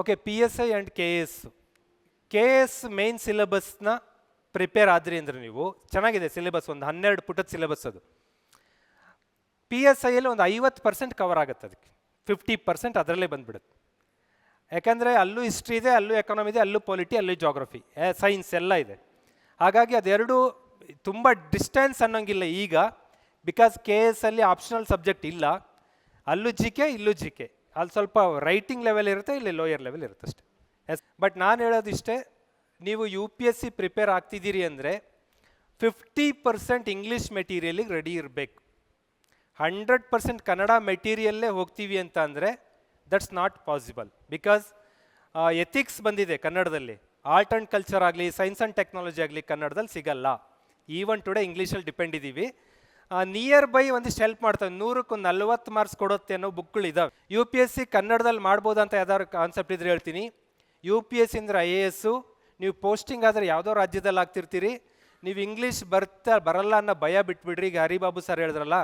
Okay P S I and K S K S main ಸಿಲೆಬಸ್ನ prepare ಆದ್ರಿ ಅಂದರೆ ನೀವು. ಚೆನ್ನಾಗಿದೆ ಸಿಲೆಬಸ್ ಒಂದು ಹನ್ನೆರಡು ಪುಟದ ಸಿಲೆಬಸ್ ಅದು. ಪಿ ಎಸ್ ಐಯಲ್ಲಿ ಒಂದು ಐವತ್ತು ಪರ್ಸೆಂಟ್ ಕವರ್ ಆಗುತ್ತೆ ಅದಕ್ಕೆ ಫಿಫ್ಟಿ ಪರ್ಸೆಂಟ್ ಅದರಲ್ಲೇ ಬಂದ್ಬಿಡುತ್ತೆ. ಯಾಕೆಂದರೆ ಅಲ್ಲೂ ಹಿಸ್ಟ್ರಿ ಇದೆ, ಅಲ್ಲೂ ಎಕಾನಮಿ ಇದೆ, ಅಲ್ಲೂ ಪೊಲಿಟಿ ಅಲ್ಲೂ ಜಾಗ್ರಫಿ ಸೈನ್ಸ್ ಎಲ್ಲ ಇದೆ. ಹಾಗಾಗಿ ಅದೆರಡು ತುಂಬ ಡಿಸ್ಟೆನ್ಸ್ ಅನ್ನೋಂಗಿಲ್ಲ ಈಗ. ಬಿಕಾಸ್ ಕೆ ಎಸ್ ಅಲ್ಲಿ ಆಪ್ಷನಲ್ ಸಬ್ಜೆಕ್ಟ್ ಇಲ್ಲ. ಅಲ್ಲೂ ಜಿ ಕೆ ಇಲ್ಲೂ ಜಿ ಕೆ ಅಲ್ಲಿ ಸ್ವಲ್ಪ ರೈಟಿಂಗ್ ಲೆವೆಲ್ ಇರುತ್ತೆ, ಇಲ್ಲಿ ಲೋಯರ್ ಲೆವೆಲ್ ಇರುತ್ತೆ ಅಷ್ಟೇ. ಎಸ್ ಬಟ್ ನಾನು ಹೇಳೋದಿಷ್ಟೇ ನೀವು U P S C prepare ಆಗ್ತಿದ್ದೀರಿ ಅಂದರೆ ಫಿಫ್ಟಿ ಪರ್ಸೆಂಟ್ ಇಂಗ್ಲೀಷ್ ಮೆಟೀರಿಯಲಿಗೆ ರೆಡಿ ಇರಬೇಕು. ಹಂಡ್ರೆಡ್ ಪರ್ಸೆಂಟ್ ಕನ್ನಡ ಮೆಟೀರಿಯಲ್ಲೇ ಹೋಗ್ತೀವಿ ಅಂತ ಅಂದರೆ that's not possible because ethics ಬಂದಿದೆ ಕನ್ನಡದಲ್ಲಿ. ಆರ್ಟ್ ಆ್ಯಂಡ್ ಕಲ್ಚರ್ ಆಗಲಿ ಸೈನ್ಸ್ ಆ್ಯಂಡ್ ಟೆಕ್ನಾಲಜಿ ಆಗಲಿ ಕನ್ನಡದಲ್ಲಿ ಸಿಗಲ್ಲ. ಈವನ್ ಟುಡೇ ಇಂಗ್ಲೀಷಲ್ಲಿ ಡಿಪೆಂಡ್ ಇದ್ದೀವಿ ನಿಯರ್ ಬೈ ಒಂದಿಷ್ಟು ಹೆಲ್ಪ್ ಮಾಡ್ತವೆ. ನೂರಕ್ಕೂ ನಲ್ವತ್ತು ಮಾರ್ಕ್ಸ್ ಕೊಡುತ್ತೆ ಅನ್ನೋ ಬುಕ್ಗಳು ಇದಾವೆ. ಯು ಪಿ ಎಸ್ ಸಿ ಕನ್ನಡದಲ್ಲಿ ಮಾಡ್ಬೋದು ಅಂತ ಯಾವ್ದಾದ್ರು ಕಾನ್ಸೆಪ್ಟ್ ಇದ್ರೆ ಹೇಳ್ತೀನಿ. U P S C I A S ನೀವು ಪೋಸ್ಟಿಂಗ್ ಆದರೆ ಯಾವುದೋ ರಾಜ್ಯದಲ್ಲಿ ಆಗ್ತಿರ್ತೀರಿ. ನೀವು ಇಂಗ್ಲೀಷ್ ಬರ್ತಾ, ಬರಲ್ಲ ಅನ್ನೋ ಭಯ ಬಿಟ್ಬಿಡ್ರಿ. ಈಗ ಹರಿಬಾಬು ಸರ್ ಹೇಳಿದ್ರಲ್ಲ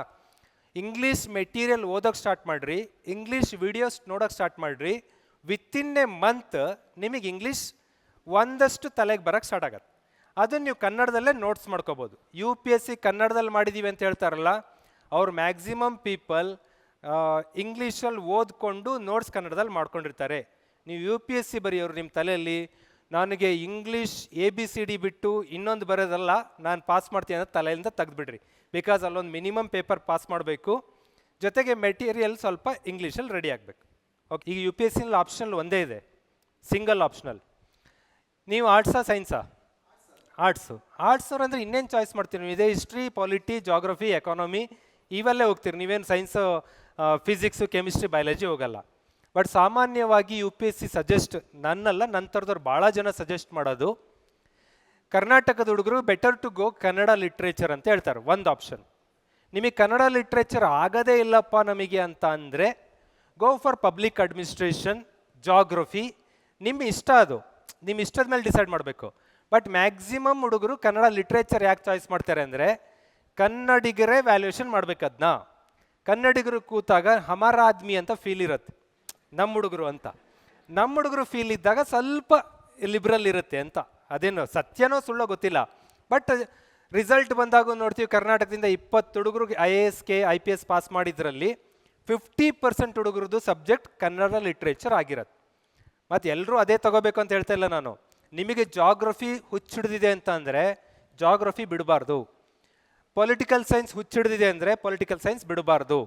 ಇಂಗ್ಲೀಷ್ ಮೆಟೀರಿಯಲ್ ಓದೋಕೆ ಸ್ಟಾರ್ಟ್ ಮಾಡಿರಿ. ಇಂಗ್ಲೀಷ್ ವಿಡಿಯೋಸ್ ನೋಡೋಕೆ ಸ್ಟಾರ್ಟ್ ಮಾಡಿರಿ. ವಿತಿನ್ ಎ ಮಂತ್ ನಿಮಗೆ ಇಂಗ್ಲೀಷ್ ಒಂದಷ್ಟು ತಲೆಗೆ ಬರೋಕ್ಕೆ ಸ್ಟಾರ್ಟ್ ಆಗತ್ತೆ. ಅದನ್ನು ನೀವು ಕನ್ನಡದಲ್ಲೇ ನೋಟ್ಸ್ ಮಾಡ್ಕೋಬೋದು. ಯು ಪಿ ಎಸ್ ಸಿ ಕನ್ನಡದಲ್ಲಿ ಮಾಡಿದ್ದೀವಿ ಅಂತ ಹೇಳ್ತಾರಲ್ಲ, ಅವ್ರು ಮ್ಯಾಕ್ಸಿಮಮ್ ಪೀಪಲ್ ಇಂಗ್ಲೀಷಲ್ಲಿ ಓದ್ಕೊಂಡು ನೋಟ್ಸ್ ಕನ್ನಡದಲ್ಲಿ ಮಾಡ್ಕೊಂಡಿರ್ತಾರೆ. ನೀವು ಯು ಪಿ ಎಸ್ ಸಿ ಬರೆಯೋರು ನಿಮ್ಮ ತಲೆಯಲ್ಲಿ, ನನಗೆ English A B C D ಬಿಟ್ಟು ಇನ್ನೊಂದು ಬರೋದಲ್ಲ, ನಾನು ಪಾಸ್ ಮಾಡ್ತೀನಿ ಅಂತ ತಲೆಯಿಂದ ತೆಗೆದುಬಿಡ್ರಿ. ಬಿಕಾಸ್ ಅಲ್ಲೊಂದು ಮಿನಿಮಮ್ ಪೇಪರ್ ಪಾಸ್ ಮಾಡಬೇಕು. ಜೊತೆಗೆ ಮೆಟೀರಿಯಲ್ ಸ್ವಲ್ಪ ಇಂಗ್ಲೀಷಲ್ಲಿ ರೆಡಿ ಆಗಬೇಕು. ಓಕೆ, ಈಗ ಯು ಪಿ ಎಸ್ ಸಿನಲ್ಲಿ ಆಪ್ಷನಲ್ ಒಂದೇ ಇದೆ. ಸಿಂಗಲ್ ಆಪ್ಷನಲ್ ನೀವು ಆರ್ಟ್ಸಾ ಸೈನ್ಸಾ ಆರ್ಟ್ಸು. ಆರ್ಟ್ಸ್ ಅವ್ರು ಅಂದರೆ ಇನ್ನೇನು ಚಾಯ್ಸ್ ಮಾಡ್ತೀರಿ ನೀವು? ಇದೇ ಹಿಸ್ಟ್ರಿ, ಪಾಲಿಟಿ, ಜಾಗ್ರಫಿ, ಎಕಾನಮಿ, ಇವೆಲ್ಲೇ ಹೋಗ್ತೀರಿ. ನೀವೇನು ಸೈನ್ಸು ಫಿಸಿಕ್ಸು, ಕೆಮಿಸ್ಟ್ರಿ, ಬಯಾಲಜಿ ಹೋಗಲ್ಲ. ಬಟ್ ಸಾಮಾನ್ಯವಾಗಿ U P S C suggest, ನನ್ನಲ್ಲ ನನ್ನ ಥರದವ್ರು ಭಾಳ ಜನ ಸಜೆಸ್ಟ್ ಮಾಡೋದು, ಕರ್ನಾಟಕದ ಹುಡುಗರು better to go Kannada literature ಅಂತ ಹೇಳ್ತಾರೆ, ಒಂದು ಆಪ್ಷನ್. ನಿಮಗೆ ಕನ್ನಡ ಲಿಟ್ರೇಚರ್ ಆಗದೇ ಇಲ್ಲಪ್ಪ ನಮಗೆ ಅಂತ ಅಂದರೆ, go for public administration, geography ನಿಮ್ಮ ಇಷ್ಟ ಅದು. ನಿಮ್ಮ ಇಷ್ಟದ ಮೇಲೆ ಡಿಸೈಡ್ ಮಾಡಬೇಕು. ಬಟ್ ಮ್ಯಾಕ್ಸಿಮಮ್ ಹುಡುಗರು ಕನ್ನಡ ಲಿಟ್ರೇಚರ್ ಯಾಕೆ ಚಾಯ್ಸ್ ಮಾಡ್ತಾರೆ ಅಂದರೆ ಕನ್ನಡಿಗರೇ ವ್ಯಾಲ್ಯೂಯೇಷನ್ ಮಾಡ್ಬೇಕದ್ನ. ಕನ್ನಡಿಗರು ಕೂತಾಗ ಹಮಾರ ಅಂತ ಫೀಲ್ ಇರುತ್ತೆ. ನಮ್ಮ ಹುಡುಗರು ಅಂತ. ನಮ್ಮ ಹುಡುಗರು ಫೀಲ್ ಇದ್ದಾಗ ಸ್ವಲ್ಪ ಲಿಬ್ರಲ್ ಇರುತ್ತೆ ಅಂತ. ಅದೇನು ಸತ್ಯನೋ ಸುಳ್ಳೋ ಗೊತ್ತಿಲ್ಲ. ಬಟ್ ರಿಸಲ್ಟ್ ಬಂದಾಗ ನೋಡ್ತೀವಿ ಕರ್ನಾಟಕದಿಂದ ಇಪ್ಪತ್ತು ಹುಡುಗರು I A S K I P S pass ಮಾಡಿದ್ರಲ್ಲಿ ಫಿಫ್ಟಿ ಪರ್ಸೆಂಟ್ ಹುಡುಗರದ್ದು ಸಬ್ಜೆಕ್ಟ್ ಕನ್ನಡ ಲಿಟ್ರೇಚರ್ ಆಗಿರತ್ತೆ. ಮತ್ತು ಎಲ್ಲರೂ ಅದೇ ತಗೋಬೇಕು ಅಂತ ಹೇಳ್ತಾ ಇಲ್ಲ ನಾನು. ನಿಮಗೆ ಜಾಗ್ರಫಿ ಹುಚ್ಚಿಡಿದಿದೆ ಅಂತ ಅಂದರೆ ಜಾಗ್ರಫಿ ಬಿಡಬಾರ್ದು. ಪೊಲಿಟಿಕಲ್ ಸೈನ್ಸ್ ಹುಚ್ಚಿಡಿದಿದೆ ಅಂದರೆ ಪೊಲಿಟಿಕಲ್ ಸೈನ್ಸ್ ಬಿಡಬಾರ್ದು.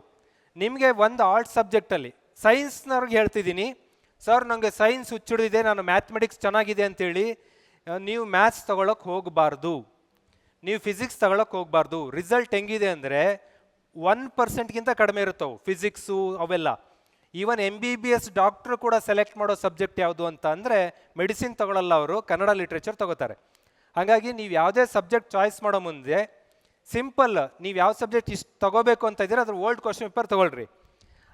ನಿಮಗೆ ಒಂದು ಆರ್ಟ್ ಸಬ್ಜೆಕ್ಟಲ್ಲಿ ಸೈನ್ಸ್ನವ್ರಿಗೆ ಹೇಳ್ತಿದ್ದೀನಿ, ಸರ್ ನನಗೆ ಸೈನ್ಸ್ ಹುಚ್ಚಿಡಿದಿದೆ, ನಾನು ಮ್ಯಾಥಮೆಟಿಕ್ಸ್ ಚೆನ್ನಾಗಿದೆ ಅಂತೇಳಿ ನೀವು ಮ್ಯಾಥ್ಸ್ ತಗೊಳಕ್ಕೆ ಹೋಗಬಾರ್ದು. ನೀವು ಫಿಸಿಕ್ಸ್ ತಗೊಳಕ್ಕೆ ಹೋಗಬಾರ್ದು. ರಿಸಲ್ಟ್ ಹೆಂಗಿದೆ ಅಂದರೆ ಒನ್ ಪರ್ಸೆಂಟ್ಗಿಂತ ಕಡಿಮೆ ಇರುತ್ತವು ಫಿಸಿಕ್ಸು ಅವೆಲ್ಲ. Even M B B S doctor ಕೂಡ ಸೆಲೆಕ್ಟ್ ಮಾಡೋ ಸಬ್ಜೆಕ್ಟ್ ಯಾವುದು ಅಂತ ಅಂದರೆ ಮೆಡಿಸಿನ್ ತಗೊಳ್ಳಲ್ಲ ಅವರು, ಕನ್ನಡ ಲಿಟ್ರೇಚರ್ ತಗೋತಾರೆ. ಹಾಗಾಗಿ ನೀವು ಯಾವುದೇ ಸಬ್ಜೆಕ್ಟ್ ಚಾಯ್ಸ್ ಮಾಡೋ ಮುಂದೆ ಸಿಂಪಲ್ ನೀವು ಯಾವ ಸಬ್ಜೆಕ್ಟ್ ಇಷ್ಟು ತಗೋಬೇಕು ಅಂತ ಇದ್ದೀರ ಅದ್ರ ಓಲ್ಡ್ ಕ್ವಶನ್ ಪೇಪರ್ ತಗೊಳ್ರಿ.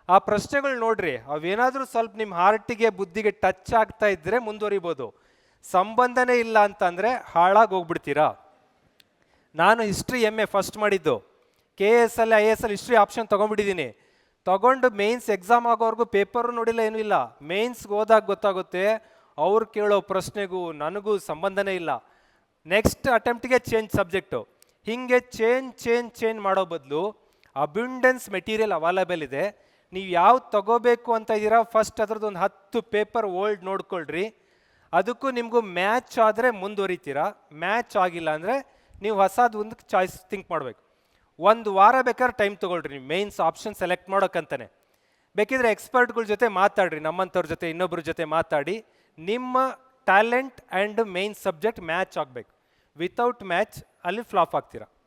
ಆ ಪ್ರಶ್ನೆಗಳು ನೋಡ್ರಿ, ಅವೇನಾದರೂ ಸ್ವಲ್ಪ ನಿಮ್ಮ ಹಾರ್ಟಿಗೆ ಬುದ್ಧಿಗೆ ಟಚ್ ಆಗ್ತಾ ಇದ್ದರೆ ಮುಂದುವರಿಬೋದು. ಸಂಬಂಧನೇ ಇಲ್ಲ ಅಂತಂದರೆ ಹಾಳಾಗಿ ಹೋಗ್ಬಿಡ್ತೀರಾ? ನಾನು ಹಿಸ್ಟ್ರಿ ಎಂ ಎ ಫಸ್ಟ್ ಮಾಡಿದ್ದು. ಕೆ ಎಸ್ ಅಲ್ಲಿ ಐ ಎಸ್ ಅಲ್ಲಿ ಹಿಸ್ಟ್ರಿ ಆಪ್ಷನ್ ತೊಗೊಂಡ್ಬಿಟ್ಟಿದ್ದೀನಿ ತಗೊಂಡು ಮೇನ್ಸ್ ಎಕ್ಸಾಮ್ ಆಗೋವರೆಗೂ ಪೇಪರು ನೋಡಿಲ್ಲ, ಏನೂ ಇಲ್ಲ. ಮೇನ್ಸ್ಗೆ ಹೋದಾಗ ಗೊತ್ತಾಗುತ್ತೆ, ಅವ್ರು ಕೇಳೋ ಪ್ರಶ್ನೆಗೂ ನನಗೂ ಸಂಬಂಧನೇ ಇಲ್ಲ. ನೆಕ್ಸ್ಟ್ ಅಟೆಂಪ್ಟಿಗೆ ಚೇಂಜ್ ಸಬ್ಜೆಕ್ಟು ಹೀಗೆ ಚೇಂಜ್ ಚೇಂಜ್ ಚೇಂಜ್ ಮಾಡೋ ಬದಲು ಅಬ್ಯುಂಡೆನ್ಸ್ ಮೆಟೀರಿಯಲ್ ಅವೈಲೇಬಲ್ ಇದೆ. ನೀವು ಯಾವ್ದು ತಗೋಬೇಕು ಅಂತ ಇದ್ದೀರಾ ಫಸ್ಟ್ ಅದ್ರದ್ದು ಒಂದು ಹತ್ತು ಪೇಪರ್ ಓಲ್ಡ್ ನೋಡ್ಕೊಳ್ರಿ. ಅದಕ್ಕೂ ನಿಮಗೂ ಮ್ಯಾಚ್ ಆದರೆ ಮುಂದುವರಿತೀರಾ. ಮ್ಯಾಚ್ ಆಗಿಲ್ಲ ಅಂದರೆ ನೀವು ಹೊಸದು ಒಂದು ಚಾಯ್ಸ್ ಥಿಂಕ್ ಮಾಡಬೇಕು. ಒಂದು ವಾರ ಬೇಕಾದ್ರೆ ಟೈಮ್ ತೊಗೊಳ್ರಿ ನೀವು. ಮೇನ್ಸ್ ಆಪ್ಷನ್ ಸೆಲೆಕ್ಟ್ ಮಾಡೋಕ್ಕಂತಾನೆ ಬೇಕಿದ್ರೆ ಎಕ್ಸ್ಪರ್ಟ್ಗಳ ಜೊತೆ ಮಾತಾಡ್ರಿ, ನಮ್ಮಂಥವ್ರ ಜೊತೆ ಇನ್ನೊಬ್ಬರ ಜೊತೆ ಮಾತಾಡಿ. ನಿಮ್ಮ talent and main subject match ಆಗಬೇಕು. ವಿತೌಟ್ ಮ್ಯಾಚ್ ಅಲ್ಲಿ ಫ್ಲಾಪ್ ಆಗ್ತೀರಾ?